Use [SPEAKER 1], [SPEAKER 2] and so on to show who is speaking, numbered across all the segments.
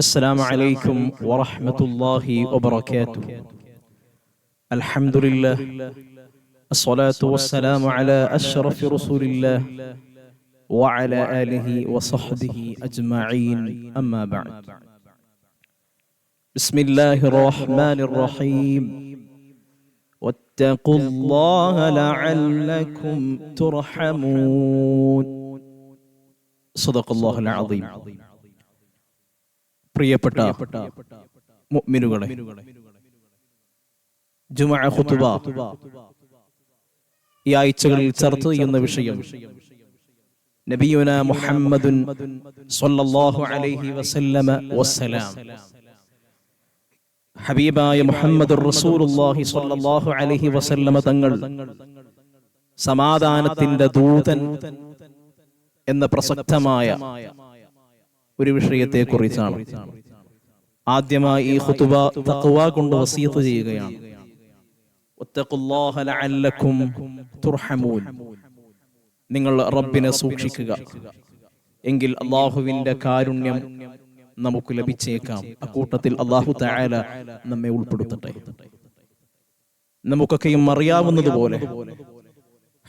[SPEAKER 1] السلام عليكم ورحمة الله وبركاته. الحمد لله. الصلاة والسلام على أشرف رسول الله وعلى آله وصحبه أجمعين. أما بعد. بسم الله الرحمن الرحيم. واتقوا الله لعلكم ترحمون. صدق الله العظيم. പ്രിയപ്പെട്ട മുഅ്മിനുകളെ. ജുമുഅ ഖുതുബ. ഈ ആഴ്ചകളിൽ ചർച്ച ചെയ്യുന്ന വിഷയം നബിയുന മുഹമ്മദുൻ സ്വല്ലല്ലാഹു അലൈഹി വസല്ലമ വസ്സലാം. ഹബീബായ മുഹമ്മദ് റസൂലുള്ളാഹി സ്വല്ലല്ലാഹു അലൈഹി വസല്ലമ തങ്ങൾ സമാധാനത്തിന്റെ ദൂതൻ എന്ന പ്രസക്തമായ ഒരു വിഷയത്തെ കുറിച്ചാണ് ആദ്യമായി ഈ ഹുതുബ തഖ്വ കൊണ്ട് വസീത്ത് ചെയ്യുകയാണ്. നിങ്ങൾ റബ്ബിനെ സൂക്ഷിക്കുക. എങ്കിൽ അള്ളാഹുവിന്റെ കാരുണ്യം നമുക്ക് ലഭിച്ചേക്കാം. അക്കൂട്ടത്തിൽ അള്ളാഹു തആല നമ്മെ ഉൾപ്പെടുത്തട്ടെ. നമുക്കൊക്കെയും അറിയാവുന്നതുപോലെ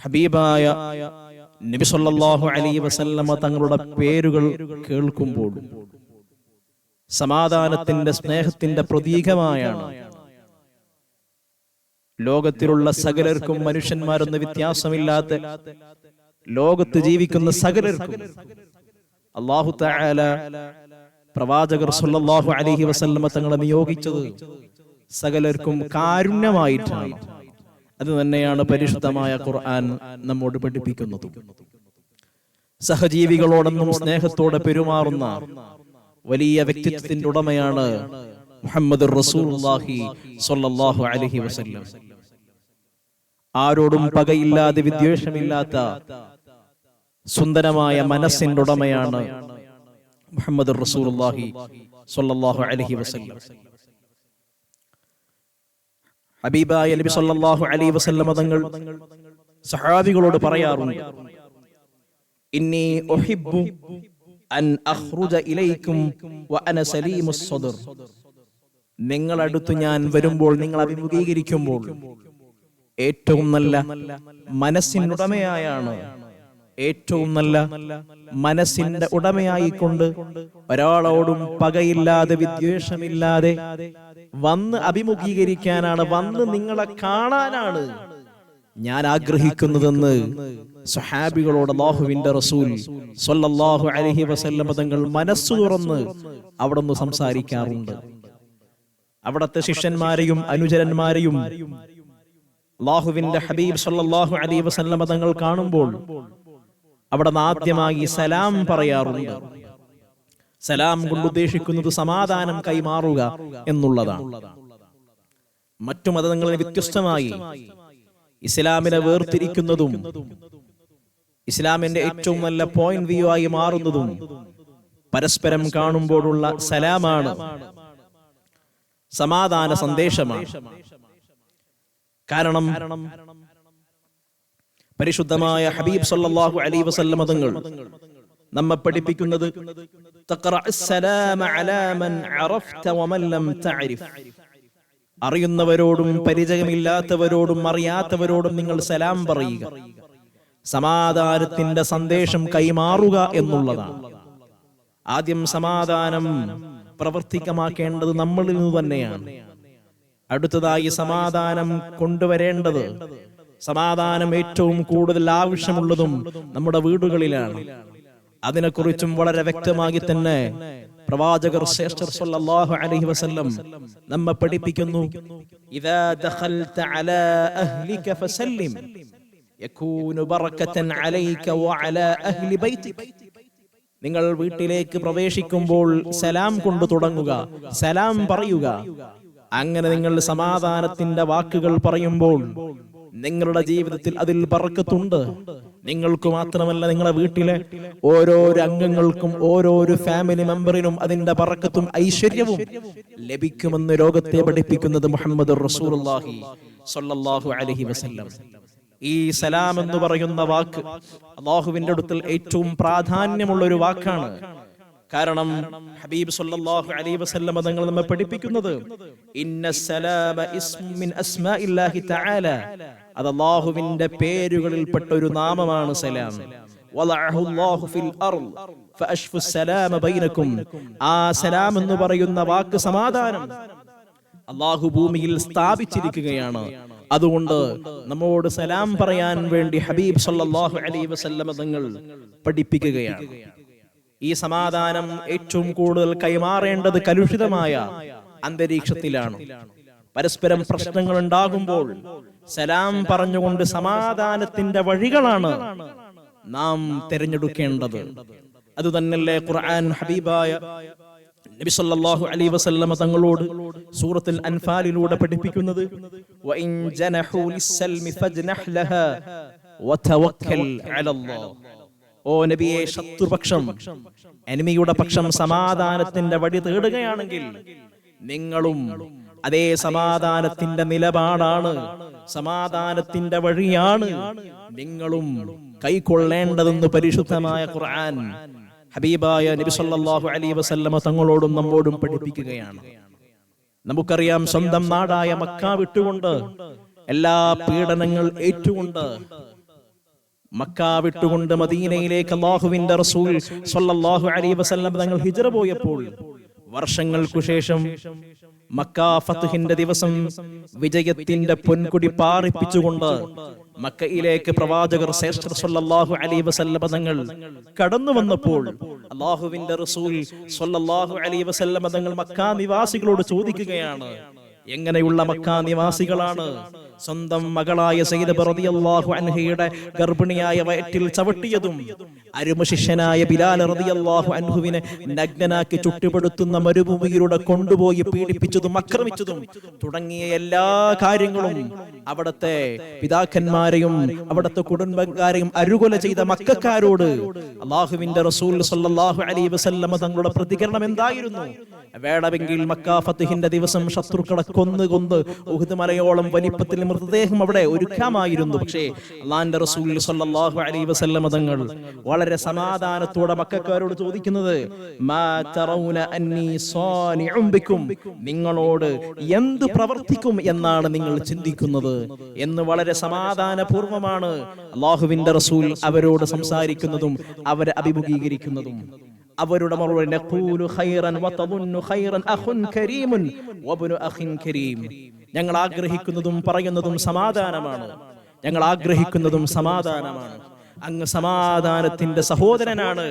[SPEAKER 1] ഹബീബായ നബി സല്ലല്ലാഹു അലൈഹി വസല്ലമ തങ്ങളുടെ പേരുകൾ കേൾക്കുമ്പോൾ സമാധാനത്തിന്റെ സ്നേഹത്തിന്റെ പ്രതീകമായാണ്. ലോകത്തിലുള്ള സകലർക്കും മനുഷ്യന്മാരൊന്നും വ്യത്യാസമില്ലാത്ത ലോകത്ത് ജീവിക്കുന്ന സകലർക്കും അള്ളാഹു തആല പ്രവാചകർ സല്ലല്ലാഹു അലൈഹി വസല്ലമ തങ്ങളെ നിയോഗിച്ചത് സകലർക്കും കാരുണ്യമായിട്ടാണ്. അത് തന്നെയാണ് പരിശുദ്ധമായ ഖുർആൻ നമ്മോട് പഠിപ്പിക്കുന്നത്. സഹജീവികളോടൊന്നും സ്നേഹത്തോടെ പെരുമാറുന്ന വലിയ വ്യക്തിത്വത്തിന്റെ ഉടമയാണ് മുഹമ്മദ് റസൂലുള്ളാഹി സ്വല്ലല്ലാഹു അലൈഹി വസല്ലം. ആരോടും പകയില്ലാതെ വിദ്വേഷമില്ലാത്ത സുന്ദരമായ മനസ്സിന്റെ ഉടമയാണ് മുഹമ്മദ് റസൂലുള്ളാഹി സ്വല്ലല്ലാഹു അലൈഹി വസല്ലം. ഹബീബായ നബി സല്ലല്ലാഹു അലൈഹി വസല്ലം തങ്ങൾ സഹാബികളോട് പറയാറുണ്ട് ഇന്നി ഉഹിബ്ബു അൻ അഖ്റുജ ഇലൈക്കും വഅന സലീമുസ് സദർ നിങ്ങൾ അടുത്ത് ഞാൻ വരുമ്പോൾ നിങ്ങൾ അഭിമുഖീകരിക്കുമ്പോൾ ഏറ്റവും നല്ല മനസ്സിനുടമയായാണ് ഏറ്റവും നല്ല മനസ്സിന്റെ ഉടമയായിക്കൊണ്ട് ഒരാളോടും പകയില്ലാതെ വിദ്വേഷമില്ലാതെ വന്ന് അഭിമുഖീകരിക്കാനാണ് വന്ന് നിങ്ങളെ കാണാനാണ് ഞാൻ ആഗ്രഹിക്കുന്നതെന്ന് സഹാബികളോട് അള്ളാഹുവിന്റെ റസൂൽ സ്വല്ലല്ലാഹു അലൈഹി വസല്ലം തങ്ങൾ മനസ്സു തുറന്ന് അവിടെ നിന്ന് സംസാരിക്കാറുണ്ട്. അവിടത്തെ ശിഷ്യന്മാരെയും അനുചരന്മാരെയും അള്ളാഹുവിന്റെ ഹബീബ് സ്വല്ലല്ലാഹു അലൈഹി വസല്ലം തങ്ങൾ കാണുമ്പോൾ അവിടെ നിന്ന് ആദ്യമായി സലാം പറയാറുണ്ട്. സലാം കൊണ്ട് ഉദ്ദേശിക്കുന്നത് സമാധാനം കൈമാറുക എന്നുള്ളതാണ്. മറ്റു മതങ്ങളിൽ വ്യത്യസ്തമായി ഇസ്ലാമിനെ വേർതിരിക്കുന്നതും ഇസ്ലാമിന്റെ ഏറ്റവും നല്ല പോയിന്റ് വ്യൂ ആയി മാറുന്നതും പരസ്പരം കാണുമ്പോഴുള്ള സലാമാണ്. സമാധാന സന്ദേശമാണ്. കാരണം പരിശുദ്ധമായ ഹബീബ് സല്ലാഹു അലൈഹി വസല്ലമ തങ്ങൾ നമ്മെ പഠിപ്പിക്കുന്നത് അറിയുന്നവരോടും പരിചയമില്ലാത്തവരോടും അറിയാത്തവരോടും നിങ്ങൾ സലാം പറയുക. സമാധാനത്തിന്റെ സന്ദേശം കൈമാറുക എന്നുള്ളതാണ്. ആദ്യം സമാധാനം പ്രവർത്തിക്കമാക്കേണ്ടത് നമ്മളിൽ നിന്ന് തന്നെയാണ്. അടുത്തതായി സമാധാനം കൊണ്ടുവരേണ്ടത് സമാധാനം ഏറ്റവും കൂടുതൽ ആവശ്യമുള്ളതും നമ്മുടെ വീടുകളിലാണ്. അതിനെക്കുറിച്ചും വളരെ വ്യക്തമായി തന്നെ പ്രവാചകർ അലൈഹി വസല്ലം നമ്മെ പഠിപ്പിക്കുന്നു. ഇദാ ദഖൽത അലാ അഹ്ലിക യകൂനു അലൈക വഅലാ അഹ്ലി ബൈതിക. നിങ്ങൾ വീട്ടിലേക്ക് പ്രവേശിക്കുമ്പോൾ സലാം കൊണ്ട് തുടങ്ങുക സലാം പറയുക. അങ്ങനെ നിങ്ങൾ സമാധാനത്തിന്റെ വാക്കുകൾ പറയുമ്പോൾ നിങ്ങളുടെ ജീവിതത്തിൽ അതിൽ പറക്കത്തുണ്ട്. നിങ്ങൾക്ക് മാത്രമല്ല നിങ്ങളുടെ വീട്ടിലെ ഓരോരോ അംഗങ്ങൾക്കും ഓരോരോ ഫാമിലി മെമ്പറിനും അതിന്റെ പറക്കത്തും ഐശ്വര്യവും ലഭിക്കുമെന്ന് രോഗത്തെ പഠിപ്പിക്കുന്നത് മുഹമ്മദ് റസൂലുള്ളാഹി സ്വല്ലല്ലാഹു അലൈഹി വസല്ലം. ഈ സലാം എന്ന് പറയുന്ന വാക്ക് അള്ളാഹുവിന്റെ അടുത്തിൽ ഏറ്റവും പ്രാധാന്യമുള്ള ഒരു വാക്കാണ്. കാരണം ഹബീബ് സല്ലല്ലാഹു അലൈഹി വസല്ലം തങ്ങൾ നമ്മെ പഠിപ്പിക്കുന്നത് ഇന്ന സലാമ ഇസ്മുൻ മിൻ അസ്മാഇല്ലാഹി തആല. അത് അല്ലാഹുവിന്റെ പേരുകളിൽപ്പെട്ട ഒരു നാമമാണ് സലാം. വലഅഹു അല്ലാഹു ഫിൽ അർൾ ഫഅശ്ഫു സലാമ ബൈനകും. ആ സലാം എന്ന് പറയുന്ന വാക്ക് സമാധാനം അള്ളാഹു ഭൂമിയിൽ സ്ഥാപിച്ചിരിക്കുകയാണ്. അതുകൊണ്ട് നമ്മോട് സലാം പറയാൻ വേണ്ടി ഹബീബ് സല്ലല്ലാഹു അലൈഹി വസല്ലം തങ്ങൾ പഠിപ്പിക്കുകയാണ്. ഈ സമാധാനം ഏറ്റവും കൂടുതൽ കൈമാറേണ്ടത് കലുഷിതമായ അന്തരീക്ഷത്തിലാണ്. പരസ്പരം പ്രശ്നങ്ങൾ ഉണ്ടാകുമ്പോൾ സലാം പറഞ്ഞുകൊണ്ട് സമാധാനത്തിന്റെ വഴികളാണ് നാം തിരഞ്ഞെടുക്കേണ്ടത്. അത് തന്നെയല്ലേ ഖുർആൻ ഹബീബായ നബി സല്ലല്ലാഹു അലൈഹി വസല്ലമ തങ്ങളോട് സൂറത്തുൽ അൻഫാലിലൂടെ പഠിപ്പിക്കുന്നത് വഇൻ ജനഹു ലിസ്സൽമി ഫജ്നഹ് ലഹാ വതവക്കൽ അലല്ലാഹ് ഓ നബിയെ ശത്രുപക്ഷം എനിമിയുടെ പക്ഷം സമാധാനത്തിന്റെ വഴി തേടുകയാണെങ്കിൽ നിങ്ങളും അതേ സമാധാനത്തിന്റെ നിലപാടാണ് സമാധാനത്തിന്റെ വഴിയാണ് നിങ്ങളും കൈക്കൊള്ളേണ്ടതെന്ന് പരിശുദ്ധമായ ഖുർആൻ ഹബീബായ നബി സല്ലല്ലാഹു അലൈഹി വസല്ലമ തങ്ങളോടും നമ്മോടും പഠിപ്പിക്കുകയാണ്. നമുക്കറിയാം സ്വന്തം നാടായ മക്ക വിട്ടുകൊണ്ട് എല്ലാ പീഡനങ്ങൾ ഏറ്റുകൊണ്ട് മക്ക വിട്ടുകൊണ്ട് മദീനയിലേക്ക് അള്ളാഹുവിന്റെ റസൂൽ സല്ലല്ലാഹു അലൈഹി വസല്ലം തങ്ങൾ ഹിജ്റ പോയപ്പോൾ വർഷങ്ങൾക്കു ശേഷം മക്ക ഫത്ഹിന്റെ ദിവസം വിജയത്തിന്റെ പൊൻകുടി പാറിപ്പിച്ചുകൊണ്ട് മക്കയിലേക്ക് പ്രവാചകർ ശ്രേഷ്ഠ സല്ലല്ലാഹു അലൈഹി വസല്ലം തങ്ങൾ കടന്നു വന്നപ്പോൾ അള്ളാഹുവിന്റെ റസൂൽ സല്ലല്ലാഹു അലൈഹി വസല്ലം തങ്ങൾ മക്ക നിവാസികളോട് ചോദിക്കുകയാണ് എങ്ങനെയുള്ള മക്ക നിവാസികളാണ്? സ്വന്തം മകളായ സയ്യിദ് റളിയല്ലാഹു അൻഹയുടെ ഗർഭിണിയായ വയറ്റിൽ ചവിട്ടിയതും അരുമശിഷ്യനായ ബിലാൽ റളിയല്ലാഹു അൻഹുവിനെ നഗ്നനാക്കി ചുട്ടുപെടുത്തുന്ന മരുഭൂമിയിലൂടെ കൊണ്ടുപോയി പീഡിപ്പിച്ചതും അക്രമിച്ചതും തുടങ്ങിയ എല്ലാ കാര്യങ്ങളും അവിടത്തെ പിതാക്കന്മാരെയും അവിടത്തെ കുടുംബക്കാരെയും അരുകൊല ചെയ്ത മക്കാരോട് അള്ളാഹുവിന്റെ റസൂൽ സല്ലല്ലാഹു അലൈഹി വസല്ലമ തങ്ങളുടെ പ്രതികരണം എന്തായിരുന്നു? വേണമെങ്കിൽ മക്ക ഫത്തിഹിന്റെ ദിവസം ശത്രുക്കളെ കൊന്ന് കൊന്ന് ഉഹുദ് മലയോളം വലിപ്പത്തിൽ മൃതദേഹം അവിടെ ഒരുക്കാമായിരുന്നു. പക്ഷേ അള്ളാന്റെ റസൂൽ സല്ലല്ലാഹു അലൈഹി വസല്ലമ തങ്ങൾ വളരെ സമാധാനത്തോടെ മക്കാരോട് ചോദിക്കുന്നത് മാ തറൗന അന്നി സാനിഉം ബിക്കും. നിങ്ങളോട് എന്ത് പ്രവർത്തിക്കും എന്നാണ് നിങ്ങൾ ചിന്തിക്കുന്നത്? എന്ന് വളരെ സമാധാനപൂർവമാണ് അള്ളാഹുവിന്റെ റസൂൽ അവരോട് സംസാരിക്കുന്നതും അവരെ അഭിമുഖീകരിക്കുന്നതും. അവരുടെ മറുപടി ഞങ്ങൾ ആഗ്രഹിക്കുന്നതും പറയുന്നതും സമാധാനമാണ്. ഞങ്ങൾ ആഗ്രഹിക്കുന്നതും സമാധാനമാണ്. അങ്ങ് സമാധാനത്തിന്റെ സഹോദരനാണ്.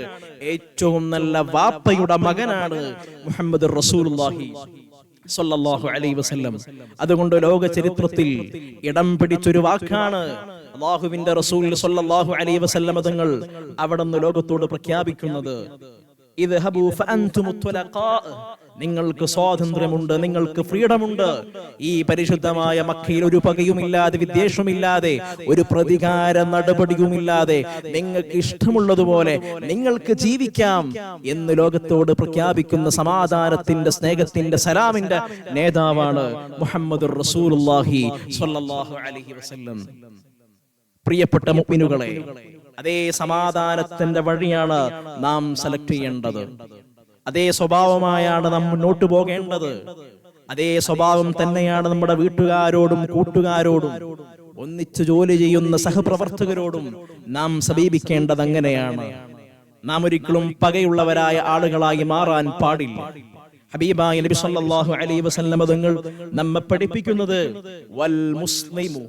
[SPEAKER 1] ഏറ്റവും നല്ല വാപ്പയുടെ മകനാണ് മുഹമ്മദ് റസൂലുള്ളാഹി സല്ലല്ലാഹു അലൈഹി വസല്ലം. അതുകൊണ്ട് ലോക ചരിത്രത്തിൽ ഇടം പിടിച്ചൊരു വാക്കാണ് അള്ളാഹുവിന്റെ റസൂൽ സല്ലല്ലാഹു അലൈഹി വസല്ലം തങ്ങൾ അവിടെ നിന്ന് ലോകത്തോട് പ്രഖ്യാപിക്കുന്നത് നിങ്ങൾക്ക് സ്വാതന്ത്ര്യമുണ്ട് നിങ്ങൾക്ക് ഫ്രീഡമുണ്ട്. ഈ പരിശുദ്ധമായ മക്കയിൽ ഒരു പകയുമില്ലാതെ വിദ്വേഷമില്ലാതെ ഒരു പ്രതികാര നടപടിയുമില്ലാതെ നിങ്ങൾക്ക് ഇഷ്ടമുള്ളതുപോലെ നിങ്ങൾക്ക് ജീവിക്കാം എന്ന് ലോകത്തോട് പ്രഖ്യാപിക്കുന്ന സമാധാനത്തിന്റെ സ്നേഹത്തിന്റെ സലാമിന്റെ നേതാവാണ് മുഹമ്മദ് റസൂലുള്ളാഹി സ്വല്ലല്ലാഹു അലൈഹി വസല്ലം. പ്രിയപ്പെട്ട മുഅ്മിനുകളെ അതേ സമാധാനത്തിന്റെ വഴിയാണ് നാം സെലക്ട് ചെയ്യേണ്ടത്. അതേ സ്വഭാവമായാണ് നാം മുന്നോട്ട് പോകേണ്ടത്. അതേ സ്വഭാവം തന്നെയാണ് നമ്മുടെ വീട്ടുകാരോടും കൂട്ടുകാരോടും ഒന്നിച്ചു ജോലി ചെയ്യുന്ന സഹപ്രവർത്തകരോടും നാം സമീപിക്കേണ്ടത് അങ്ങനെയാണ്. നാം ഒരിക്കലും പകയുള്ളവരായ ആളുകളായി മാറാൻ പാടില്ല. ഹബീബായ നബി സല്ലല്ലാഹു അലൈഹി വസല്ലം തങ്ങൾ നമ്മെ പഠിപ്പിക്കുന്നത് വൽ മുസ്ലിമു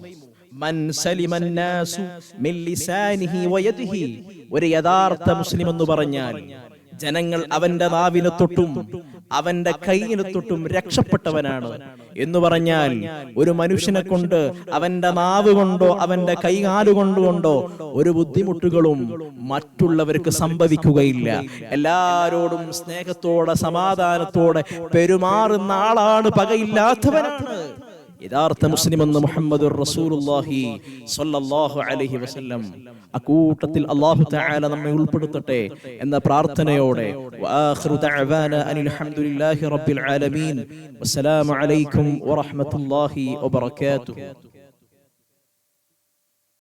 [SPEAKER 1] ഒരു യഥാർത്ഥ മുസ്ലിം എന്ന് പറഞ്ഞാൽ ജനങ്ങൾ അവന്റെ നാവിനെ തൊട്ടും അവന്റെ കൈയിനെ തൊട്ടും രക്ഷപ്പെട്ടവനാണ് എന്ന് പറഞ്ഞാൽ ഒരു മനുഷ്യനെ കൊണ്ട് അവന്റെ നാവ് കൊണ്ടോ അവന്റെ കൈകാലുകൊണ്ടുകൊണ്ടോ ഒരു ബുദ്ധിമുട്ടുകളും മറ്റുള്ളവർക്ക് സംഭവിക്കുകയില്ല. എല്ലാരോടും സ്നേഹത്തോടെ സമാധാനത്തോടെ പെരുമാറുന്ന ആളാണ് പകയില്ലാത്തവനാണ്. യഥാർത്ഥ മുസ്ലിം എന്ന് മുഹമ്മദ് സ്വല്ലല്ലാഹു അലൈഹി വസല്ലം. അക്കൂട്ടത്തിൽ അല്ലാഹു തആല നമ്മെ ഉൾപ്പെടുത്തട്ടെ എന്ന പ്രാർത്ഥനയോടെ. വആഖിറു ദഅവാന അനിൽ ഹംദുലില്ലാഹി റബ്ബിൽ ആലമീൻ. വസ്സലാമു അലൈക്കും വറഹ്മത്തുള്ളാഹി വബറകാതുഹു.